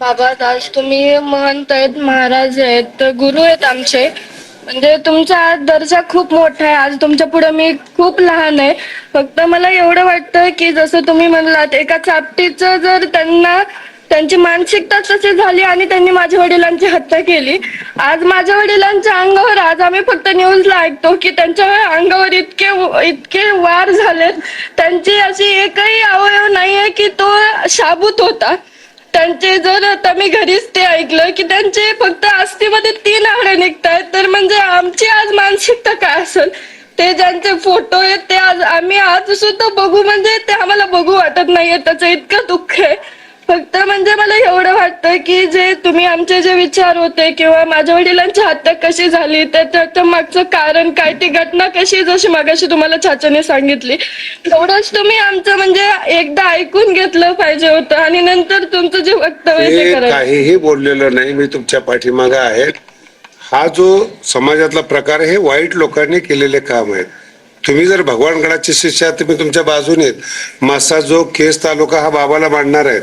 बाबा आज तुम्ही महंत आहेत महाराज आहेत तर गुरु आहेत आमचे. म्हणजे तुमचा आज दर्जा खूप मोठा आहे. आज तुमच्यापुढे मी खूप लहान आहे. फक्त मला एवढं वाटतं की जसं तुम्ही म्हणलात एका चापटीचं जर त्यांना त्यांची मानसिकता तशी झाली आणि त्यांनी माझ्या वडिलांची हत्या केली आज माझ्या वडिलांच्या अंगावर आज आम्ही फक्त न्यूजला ऐकतो की त्यांच्या अंगावर इतके इतके वार झालेत. त्यांची अशी एकही अवयव नाहीये की तो शाबूत होता. त्यांचे जर आता मी घरीच ते ऐकलं की त्यांचे फक्त अस्थिमध्ये तीन आहार निघतायत तर म्हणजे आमची आज मानसिकता काय असेल? ते ज्यांचे फोटो आहेत ते आज आम्ही आज सुद्धा बघू म्हणजे ते आम्हाला बघू वाटत नाहीये त्याचं इतकं दुःख आहे. फक्त म्हणजे मला एवढं वाटतं की जे तुम्ही आमचे जे विचार होते किंवा माझ्या वडिलांची हत्या कशी झाली तर त्याच्या मागचं कारण काय ती घटना कशी जशी मागाशी तुम्हाला चाचाने सांगितली तेवढंच तुम्ही आमचं म्हणजे एकदा ऐकून घेतलं पाहिजे होतं आणि नंतर तुमचं जे वक्तव्य ते मी करायचं. काहीही बोललेलो नाही मी तुमच्या पाठीमागे आहे. हा जो समाजातला प्रकार आहे हे वाईट लोकांनी केलेले काम आहेत. तुम्ही जर भगवानगडाचे शिष्य आहात तुम्ही तुमच्या बाजूने मासा जो केस तालुका हा बाबाला मांडणार आहेत.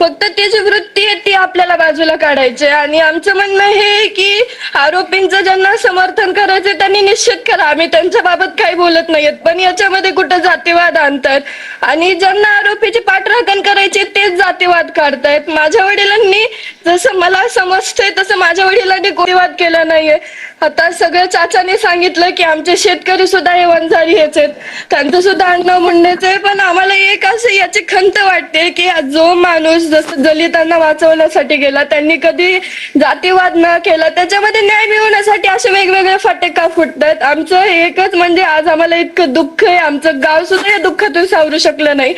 फक्त ती जी वृत्ती आहे ती आपल्याला बाजूला काढायची. आणि आमचं म्हणणं हे आहे की आरोपींचं ज्यांना समर्थन करायचं त्यांनी निश्चित करा. आम्ही त्यांच्या बाबत काही बोलत नाहीयेत. पण याच्यामध्ये कुठं जातीवाद आणतात आणि ज्यांना आरोपीची पाठराखण करायची तेच जातीवाद काढतायत. माझ्या वडिलांनी जसं मला समजतंय तसं माझ्या वडिलांनी कोणीवाद केला नाहीये. आता सगळं चाचाने सांगितलं की आमचे शेतकरी सुद्धा हे वंजारी हेच आहेत. त्यांचं सुद्धा अन्न म्हणण्याचे आहे पण आम्हाला एक असं याची खंत वाटते की जो माणूस जसं दलितांना वाचवण्यासाठी गेला त्यांनी कधी जातीवाद न केला त्याच्यामध्ये न्याय मिळवण्यासाठी असे वेगवेगळे फाटे का फुटतात आमचं एकच म्हणजे आज आम्हाला इतकं दुःख आहे आमचं गाव सुद्धा या दुःखातून सावरू शकलं नाही.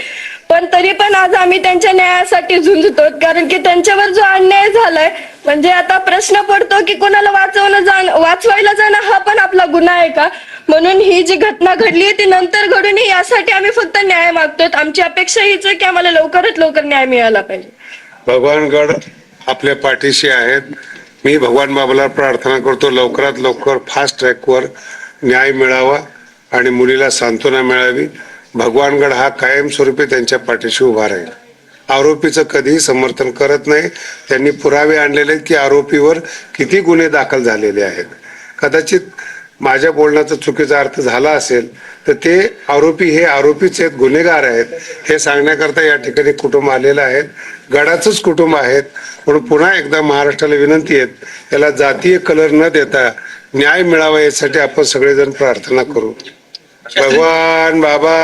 पण तरी पण आज आम्ही त्यांच्या न्यायासाठी झुंजतो कारण की त्यांच्यावर जो अन्याय झालाय म्हणजे आता प्रश्न पडतो की कोणाला वाचवणं जाण वाचवायला जाणं हा पण आपला गुन्हा आहे का? म्हणून ही जी घटना घडली ती नंतर घडून यासाठी आम्ही फक्त न्याय मागतोय आमची अपेक्षा हीच आहे की आम्हाला लवकरात लवकर न्याय मिळाला पाहिजे. भगवानगड आपल्या पाठीशी आहेत. मी भगवान बाबाला प्रार्थना करतो लवकरात लवकर फास्ट ट्रॅकवर न्याय मिळावा आणि मुलीला सांत्वना मिळावी. भगवानगड हा कायमस्वरूपी त्यांच्या पाठीशी उभा राहील. आरोपीचं कधीही समर्थन करत नाही. त्यांनी पुरावे आणलेले आहेत की आरोपीवर किती गुन्हे दाखल झालेले आहेत. कदाचित माझ्या बोलण्याचा चुकीचा अर्थ झाला असेल तर ते आरोपी हे आरोपीच आहेत गुन्हेगार आहेत हे सांगण्याकरता या ठिकाणी कुटुंब आलेलं आहे. गडाचंच कुटुंब आहेत. म्हणून पुन्हा एकदा महाराष्ट्राला विनंती आहेत याला जातीय कलर न देता न्याय मिळावा यासाठी आपण सगळेजण प्रार्थना करू. भगवान बाबा